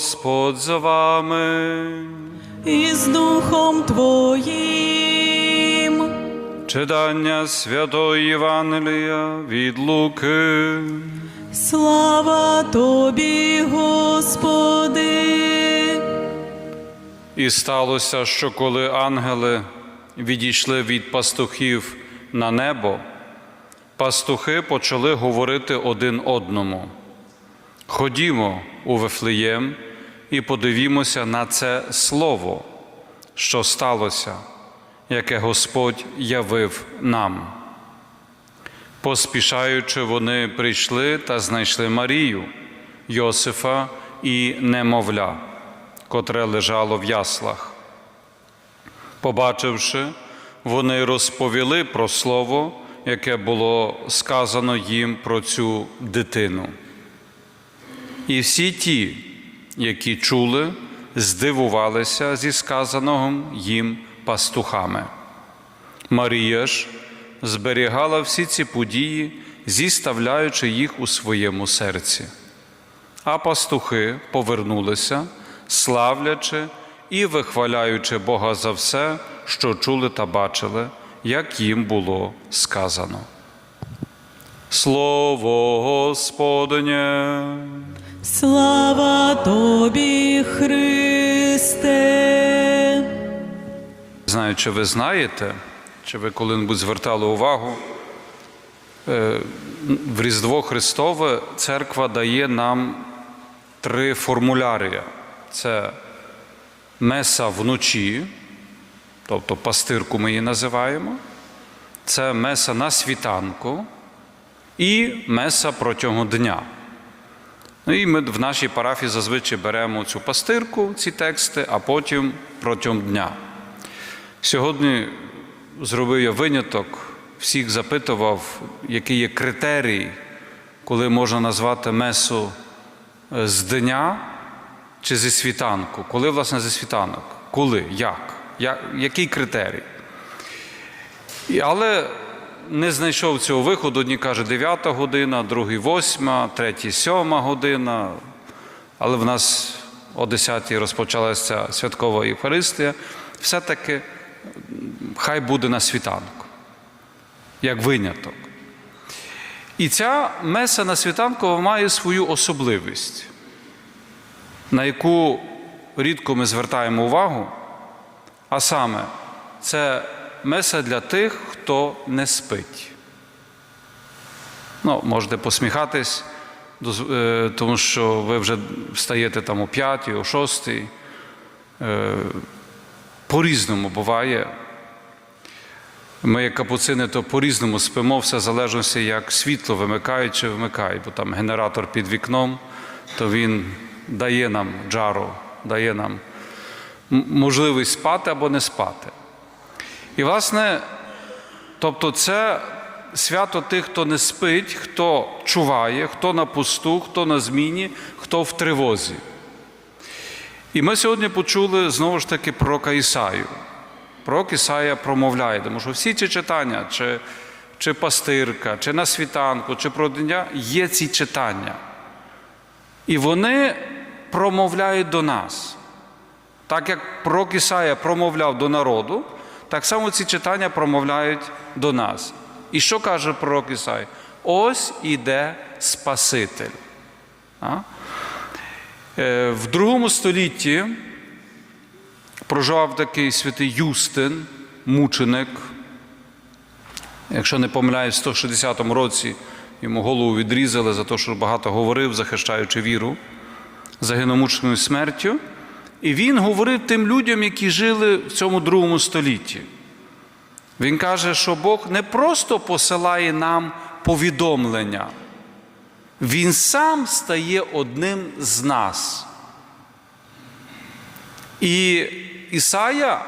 Господь з вами. і з Духом Твоїм. Читання Святої Євангелія від Луки. Слава Тобі, Господи. І сталося, що коли ангели відійшли від пастухів на небо, пастухи почали говорити один одному: Ходімо у Вифлеєм і подивімося на це слово, що сталося, яке Господь явив нам. Поспішаючи, вони прийшли та знайшли Марію, Йосифа і немовля, котре лежало в яслах. Побачивши, вони розповіли про слово, яке було сказано їм про цю дитину. І всі ті, які чули, здивувалися зі сказаного їм пастухами. Марія ж зберігала всі ці події, зіставляючи їх у своєму серці. А пастухи повернулися, славлячи і вихваляючи Бога за все, що чули та бачили, як їм було сказано. Слово Господнє. Слава Тобі, Христе. Знаю, чи ви знаєте, чи ви коли-небудь звертали увагу, е, в Різдво Христове церква дає нам три формулярія. Це меса вночі, тобто пастирку ми її називаємо, це меса на світанку і меса протягом дня. Ну і ми в нашій парафії зазвичай беремо цю пастирку, ці тексти, а потім протягом дня. Сьогодні зробив я виняток, всіх запитував, який є критерій, коли можна назвати месу е, з дня чи зі світанку. Коли, власне, зі світанок? Коли? Як? Який критерій? Але не знайшов цього виходу. Одні каже 9 година, другий 8, третій 7 година. Але в нас о 10 розпочалася святкова Євхаристія. Все-таки хай буде на світанку, як виняток. І ця меса на світанку має свою особливість, на яку рідко ми звертаємо увагу, а саме, це меса для тих, хто не спить. Ну, можете посміхатись, е, тому що ви вже встаєте там о 5, о 6. Е, По-різному буває. Ми, як капуцини, то по-різному спимо, все залежності, як світло вимикають чи вмикають, бо там генератор під вікном, то він дає нам джару, дає нам можливість спати або не спати. І, власне, тобто, це свято тих, хто не спить, хто чуває, хто на пусту, хто на зміні, хто в тривозі. І ми сьогодні почули знову ж таки пророка Ісаю. Пророк Ісая промовляє, тому що всі ці читання, чи, чи пастирка, чи на світанку, чи про дня, є ці читання. І вони промовляють до нас. Так як пророк Ісая промовляв до народу, так само ці читання промовляють до нас. І що каже пророк Ісай? Ось іде Спаситель. А? Е, В другому столітті проживав такий святий Юстин, мученик. Якщо не помиляюсь, в 160 році йому голову відрізали за те, що багато говорив, захищаючи віру, загинув мученою смертю. І він говорив тим людям, які жили в цьому другому столітті. Він каже, що Бог не просто посилає нам повідомлення, Він сам стає одним з нас. І Ісая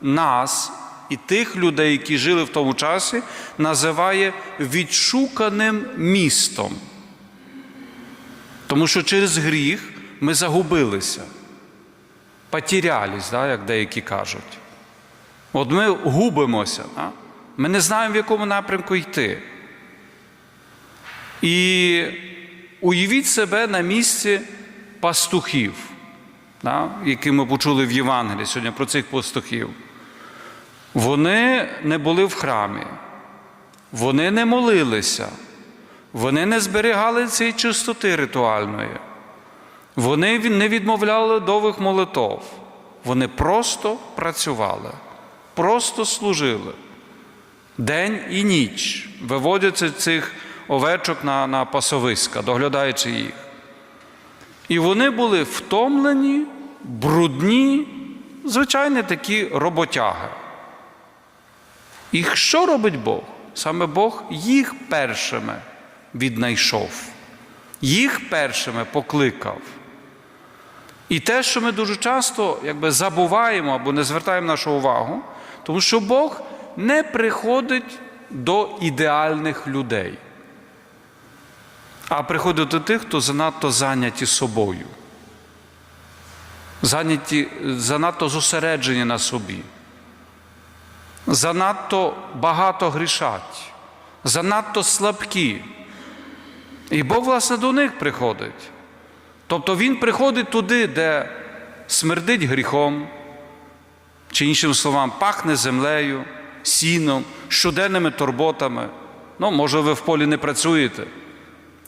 нас і тих людей, які жили в тому часі, називає відшуканим містом. Тому що через гріх ми загубилися, потерялись, да, як деякі кажуть. От ми губимося, да? ми не знаємо, в якому напрямку йти. І уявіть себе на місці пастухів, да, які ми почули в Євангелії сьогодні про цих пастухів. Вони не були в храмі, вони не молилися, вони не зберігали цієї чистоти ритуальної, вони не відмовляли довгих молитов. Вони просто працювали, просто служили день і ніч, виводячи цих овечок на, на пасовиська, доглядаючи їх. І вони були втомлені, брудні, звичайні такі роботяги. І що робить Бог? Саме Бог їх першими віднайшов, їх першими покликав. І те, що ми дуже часто якби, забуваємо або не звертаємо нашу увагу, тому що Бог не приходить до ідеальних людей, а приходить до тих, хто занадто зайняті собою, зайняті, занадто зосереджені на собі, занадто багато грішать, занадто слабкі. І Бог, власне, до них приходить. Тобто Він приходить туди, де смердить гріхом, чи іншим словам, пахне землею, сіном, щоденними турботами. Ну, може, ви в полі не працюєте,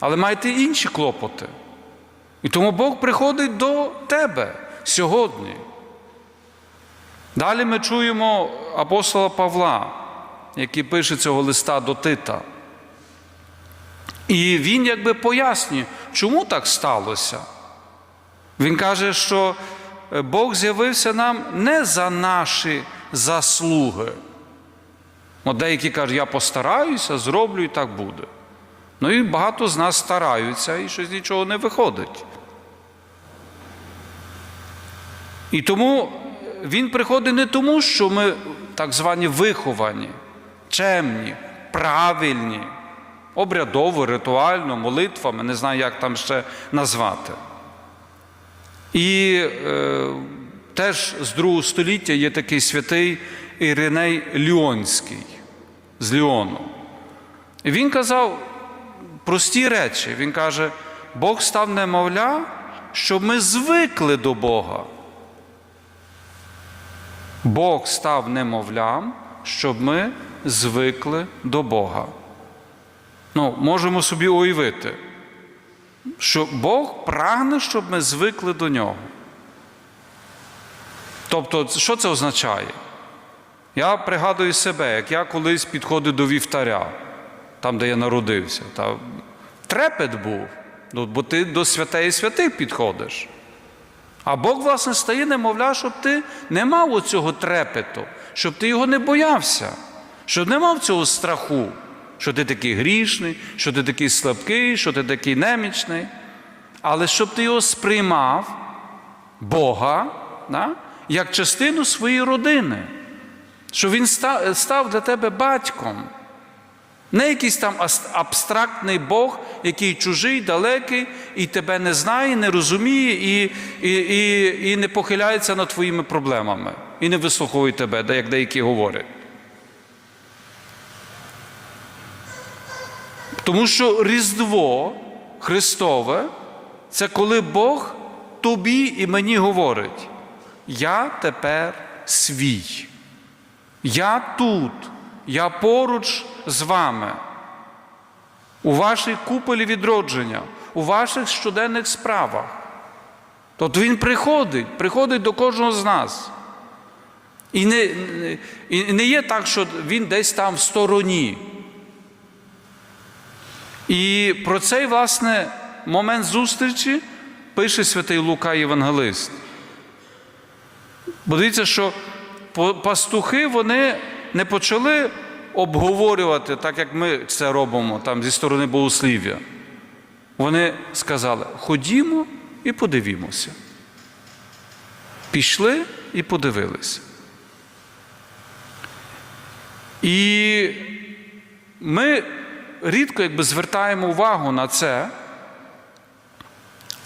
але маєте інші клопоти. І тому Бог приходить до тебе сьогодні. Далі ми чуємо апостола Павла, який пише цього листа до Тита. І він якби пояснює, чому так сталося. Він каже, що е, Бог з'явився нам не за наші заслуги. От деякі кажуть, я постараюся, зроблю і так буде. Ну і багато з нас стараються і щось нічого не виходить. І тому він приходить не тому, що ми так звані виховані, чемні, правильні, обрядово, ритуально, молитвами, не знаю, як там ще назвати. І е, теж з другого століття є такий святий Іриней Ліонський з Ліону. Він казав прості речі. Він каже, Бог став немовля, щоб ми звикли до Бога. Бог став немовлям, щоб ми звикли до Бога. Ну, можемо собі уявити, що Бог прагне, щоб ми звикли до нього. Тобто, що це означає? Я пригадую себе, як я колись підходив до вівтаря, там, де я народився. Та трепет був, ну, бо ти до святей святих підходиш. А Бог, власне, стає, немовля, щоб ти не мав оцього трепету, щоб ти його не боявся, щоб не мав цього страху, що ти такий грішний, що ти такий слабкий, що ти такий немічний. Але щоб ти його сприймав, Бога, да, як частину своєї родини, що Він став для тебе батьком. Не якийсь там абстрактний Бог, який чужий, далекий, і тебе не знає, не розуміє, і, і, і, і не похиляється над твоїми проблемами, і не вислуховує тебе, як деякі говорять. Тому що Різдво Христове це коли Бог тобі і мені говорить: Я тепер свій. Я тут, я поруч з вами. У вашій куполі відродження, у ваших щоденних справах. Тобто Він приходить, приходить до кожного з нас. І не, і не є так, що він десь там в стороні. І про цей, власне, момент зустрічі пише святий Лука Євангелист. Бо дивіться, що пастухи вони не почали обговорювати, так як ми це робимо там зі сторони богослів'я. Вони сказали: ходімо і подивімося. Пішли і подивилися. І ми рідко якби звертаємо увагу на це,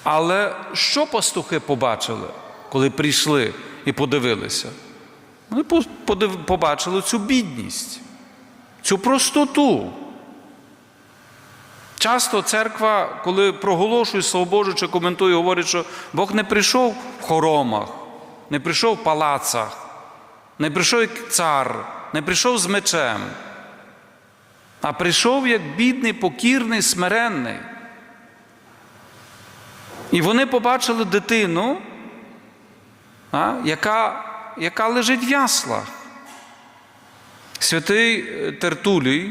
але що пастухи побачили, коли прийшли і подивилися? Вони побачили цю бідність, цю простоту. Часто церква, коли проголошує Слово Боже чи коментує, говорить, що Бог не прийшов в хоромах, не прийшов в палацах, не прийшов як цар, не прийшов з мечем, а прийшов як бідний, покірний, смиренний. І вони побачили дитину, а, яка, яка лежить в яслах. Святий е, Тертулій,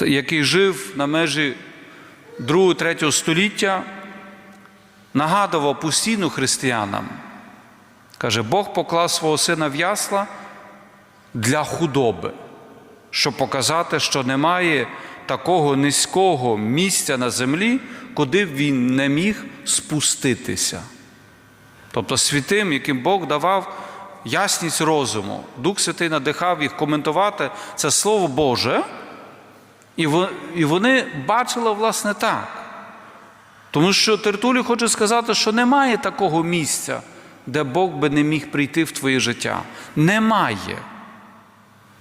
який жив на межі 2-3 століття, нагадував постійно християнам. Каже, Бог поклав свого сина в ясла для худоби, щоб показати, що немає такого низького місця на землі, куди б він не міг спуститися. Тобто святим, яким Бог давав ясність розуму, Дух Святий надихав їх коментувати це Слово Боже, і вони бачили, власне, так. Тому що Тертулі хоче сказати, що немає такого місця, де Бог би не міг прийти в твоє життя. Немає.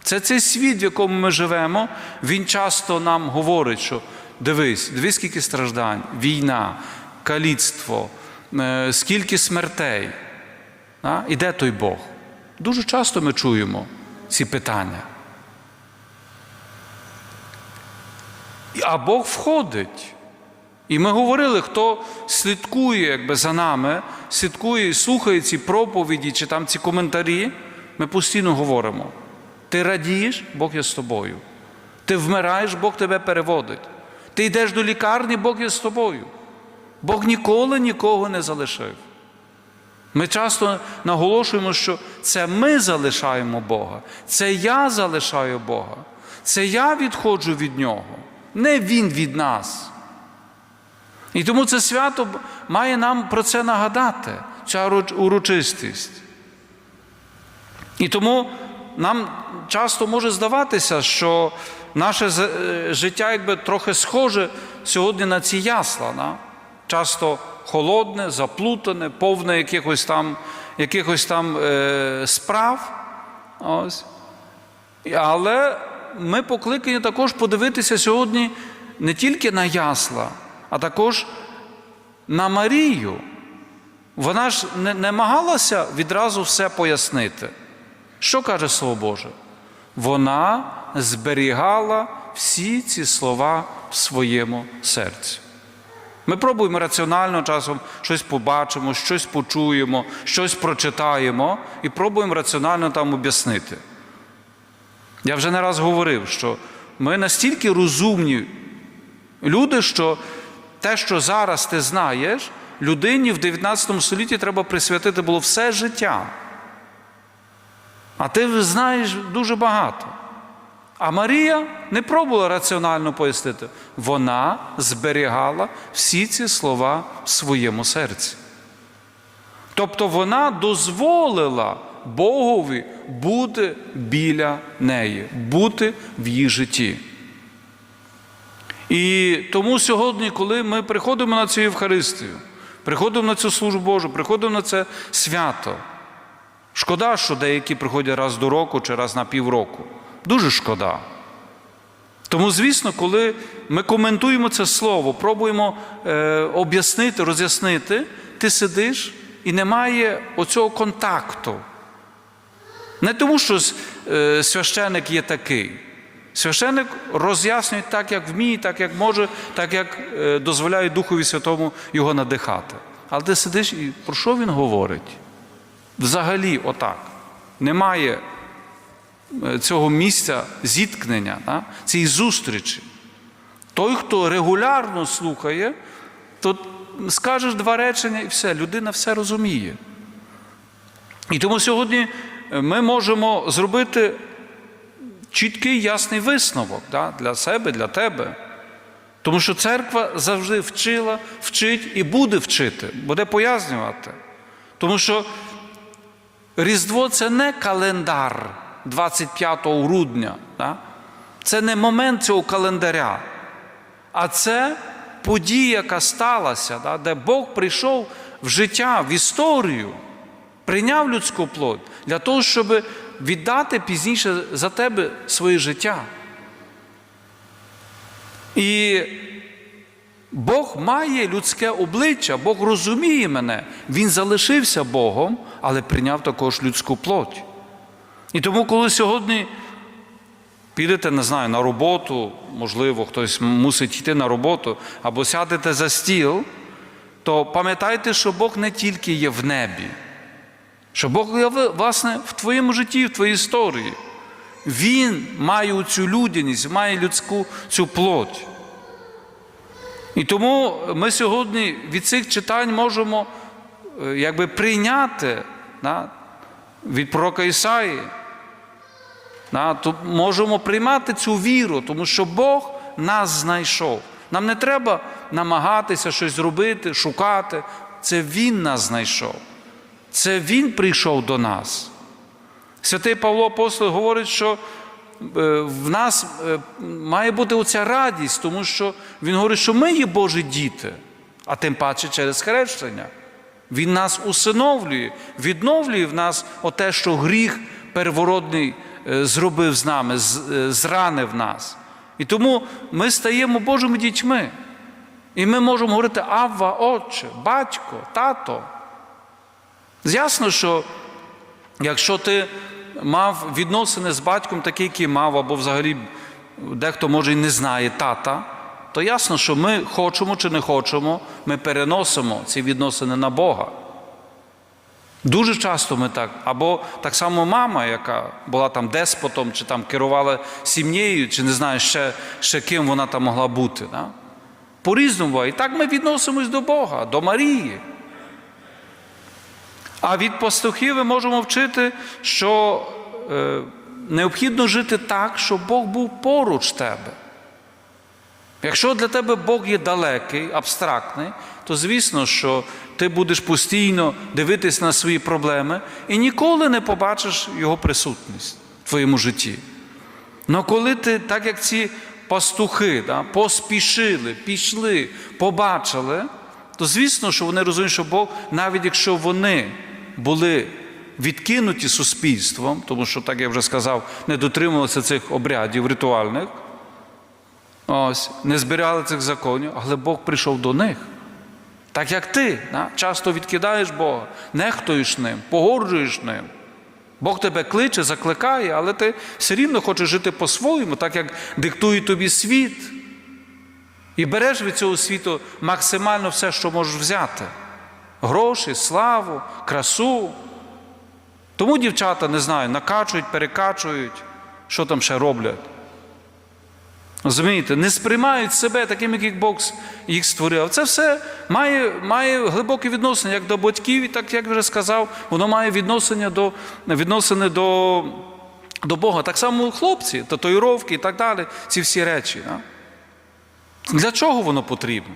Це цей світ, в якому ми живемо, він часто нам говорить, що дивись, дивись, скільки страждань, війна, каліцтво, е, скільки смертей. А? І де той Бог? Дуже часто ми чуємо ці питання. А Бог входить. І ми говорили, хто слідкує якби, за нами, слідкує і слухає ці проповіді чи там ці коментарі, ми постійно говоримо. Ти радієш, Бог є з тобою. Ти вмираєш, Бог тебе переводить. Ти йдеш до лікарні, Бог є з тобою. Бог ніколи нікого не залишив. Ми часто наголошуємо, що це ми залишаємо Бога, це я залишаю Бога, це я відходжу від Нього, не Він від нас. І тому це свято має нам про це нагадати, ця урочистість. І тому нам часто може здаватися, що наше е, життя якби трохи схоже сьогодні на ці ясла. Да? Часто холодне, заплутане, повне якихось там, якихось там е, справ. Ось. Але ми покликані також подивитися сьогодні не тільки на ясла, а також на Марію. Вона ж не, не намагалася відразу все пояснити. Що каже Слово Боже? Вона зберігала всі ці слова в своєму серці. Ми пробуємо раціонально часом щось побачимо, щось почуємо, щось прочитаємо і пробуємо раціонально там об'яснити. Я вже не раз говорив, що ми настільки розумні люди, що те, що зараз ти знаєш, людині в 19 столітті треба присвятити було все життя. А ти знаєш дуже багато. А Марія не пробувала раціонально пояснити. Вона зберігала всі ці слова в своєму серці. Тобто вона дозволила Богові бути біля неї, бути в її житті. І тому сьогодні, коли ми приходимо на цю Євхаристію, приходимо на цю службу Божу, приходимо на це свято. Шкода, що деякі приходять раз до року чи раз на півроку. Дуже шкода. Тому, звісно, коли ми коментуємо це слово, пробуємо е, об'яснити, роз'яснити, ти сидиш і немає оцього контакту. Не тому, що е, священик є такий. Священик роз'яснює так, як вміє, так, як може, так, як е, дозволяє Духові Святому його надихати. Але ти сидиш і про що він говорить? Взагалі, отак. Немає е, цього місця зіткнення, да? цієї зустрічі. Той, хто регулярно слухає, то скажеш два речення і все, людина все розуміє. І тому сьогодні е, ми можемо зробити чіткий ясний висновок да, для себе, для тебе. Тому що церква завжди вчила, вчить і буде вчити, буде пояснювати. Тому що Різдво це не календар 25 грудня. Да? Це не момент цього календаря, а це подія, яка сталася, да? де Бог прийшов в життя, в історію, прийняв людську плоть для того, щоб віддати пізніше за тебе своє життя. І Бог має людське обличчя, Бог розуміє мене. Він залишився Богом, але прийняв також людську плоть. І тому, коли сьогодні підете, не знаю, на роботу, можливо, хтось мусить йти на роботу, або сядете за стіл, то пам'ятайте, що Бог не тільки є в небі, що Бог є власне в твоєму житті, в твоїй історії. Він має цю людяність, має людську цю плоть. І тому ми сьогодні від цих читань можемо е, якби прийняти да, від пророка Ісаї. Да, то можемо приймати цю віру, тому що Бог нас знайшов. Нам не треба намагатися щось зробити, шукати. Це Він нас знайшов. Це Він прийшов до нас. Святий Павло Апостол говорить, що в нас е, має бути оця радість, тому що він говорить, що ми є Божі діти, а тим паче через хрещення. Він нас усиновлює, відновлює в нас оте, що гріх первородний е, зробив з нами, е, зранив нас. І тому ми стаємо Божими дітьми. І ми можемо говорити Авва, Отче, батько, тато. Ясно, що якщо ти мав відносини з батьком, такі, які мав, або взагалі дехто може і не знає тата, то ясно, що ми хочемо чи не хочемо, ми переносимо ці відносини на Бога. Дуже часто ми так, або так само мама, яка була там деспотом, чи там керувала сім'єю, чи не знаю ще, ще ким вона там могла бути. Да? По-різному. І так ми відносимось до Бога, до Марії. А від пастухів ми можемо вчити, що е, необхідно жити так, щоб Бог був поруч тебе. Якщо для тебе Бог є далекий, абстрактний, то звісно, що ти будеш постійно дивитись на свої проблеми і ніколи не побачиш Його присутність в твоєму житті. Але коли ти, так як ці пастухи, да, поспішили, пішли, побачили, то звісно, що вони розуміють, що Бог, навіть якщо вони були відкинуті суспільством, тому що, так я вже сказав, не дотримувалися цих обрядів ритуальних, ось, не збирали цих законів, але Бог прийшов до них. Так як ти да, часто відкидаєш Бога, нехтуєш ним, погорджуєш ним. Бог тебе кличе, закликає, але ти все рівно хочеш жити по-своєму, так як диктує тобі світ. І береш від цього світу максимально все, що можеш взяти: гроші, славу, красу. Тому дівчата, не знаю, накачують, перекачують, що там ще роблять. Розумієте, не сприймають себе таким, як Бог їх створив. Це все має, має глибоке відношення як до батьків, і так як вже сказав, воно має відношення до, відносини до, до Бога. Так само хлопці, татуїровки і так далі, ці всі речі. Да? Для чого воно потрібно?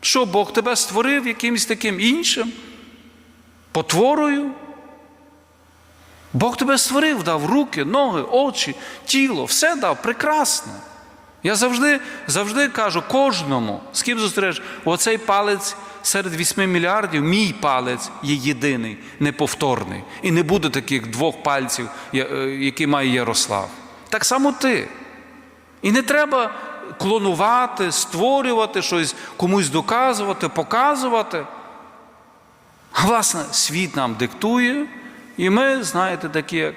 Що Бог тебе створив якимось таким іншим? Потворою? Бог тебе створив, дав руки, ноги, очі, тіло, все дав прекрасне. Я завжди, завжди кажу кожному, з ким зустрічаєш, оцей палець серед вісьми мільярдів, мій палець є єдиний, неповторний. І не буде таких двох пальців, е, які має Ярослав. Так само ти. І не треба клонувати, створювати щось, комусь доказувати, показувати. А, Власне, світ нам диктує, і ми, знаєте, такі, як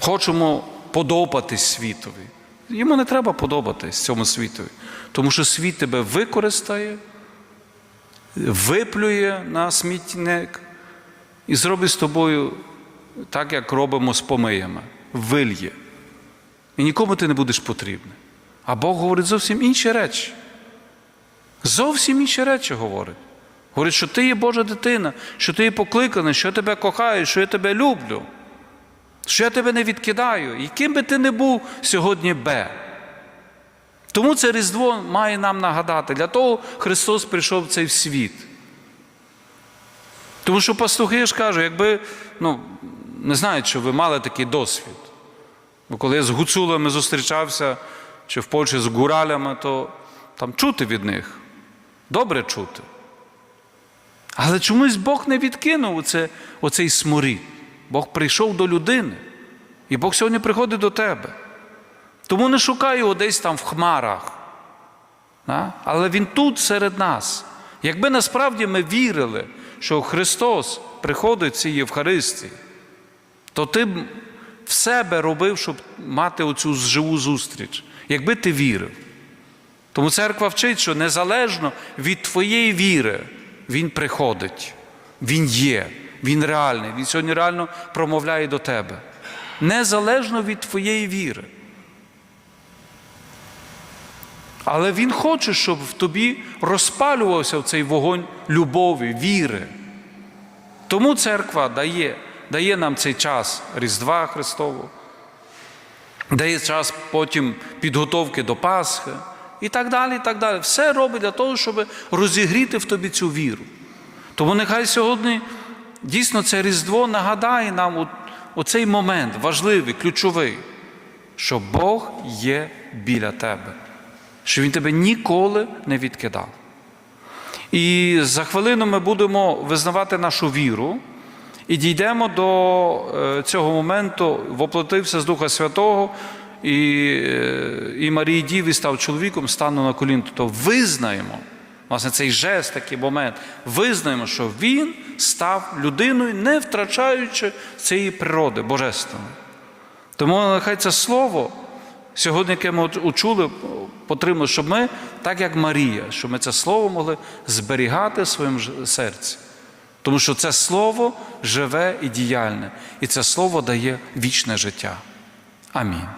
хочемо подобатись світові. Йому не треба подобатись цьому світові, тому що світ тебе використає, виплює на смітник і зробить з тобою так, як робимо з помиями, вильє. І нікому ти не будеш потрібний. А Бог говорить зовсім інші речі. Зовсім інші речі говорить. Говорить, що ти є Божа дитина, що ти є покликаний, що я тебе кохаю, що я тебе люблю, що я тебе не відкидаю. І ким би ти не був сьогодні Б. Тому це Різдво має нам нагадати. Для того Христос прийшов в цей світ. Тому що пастухи ж кажу, якби, ну, не знаю, чи ви мали такий досвід. Бо коли я з гуцулами зустрічався, чи в Польщі з гуралями, то там чути від них. Добре чути. Але чомусь Бог не відкинув оце, оцей сморід. Бог прийшов до людини. І Бог сьогодні приходить до тебе. Тому не шукай його десь там в хмарах. Але Він тут серед нас. Якби насправді ми вірили, що Христос приходить в цій Євхаристії, то ти в себе робив, щоб мати оцю живу зустріч, якби ти вірив. Тому церква вчить, що незалежно від твоєї віри, Він приходить, Він є, Він реальний, Він сьогодні реально промовляє до тебе. Незалежно від твоєї віри. Але Він хоче, щоб в тобі розпалювався цей вогонь любові, віри. Тому церква дає, дає нам цей час Різдва Христового, дає час потім підготовки до Пасхи і так далі. і так далі. Все робить для того, щоб розігріти в тобі цю віру. Тому нехай сьогодні дійсно це Різдво нагадає нам оцей момент важливий, ключовий, що Бог є біля тебе, що Він тебе ніколи не відкидав. І за хвилину ми будемо визнавати нашу віру і дійдемо до е, цього моменту, воплотився з Духа Святого, і, е, і Марії Діві став чоловіком, стану на колін. Тобто визнаємо, власне, цей жест, такий момент, визнаємо, що він став людиною, не втрачаючи цієї природи божественної. Тому нехай це слово, сьогодні, яке ми учули, потрібно, щоб ми, так як Марія, щоб ми це слово могли зберігати в своєму серці. Тому що це слово живе і діяльне, і це слово дає вічне життя. Амінь.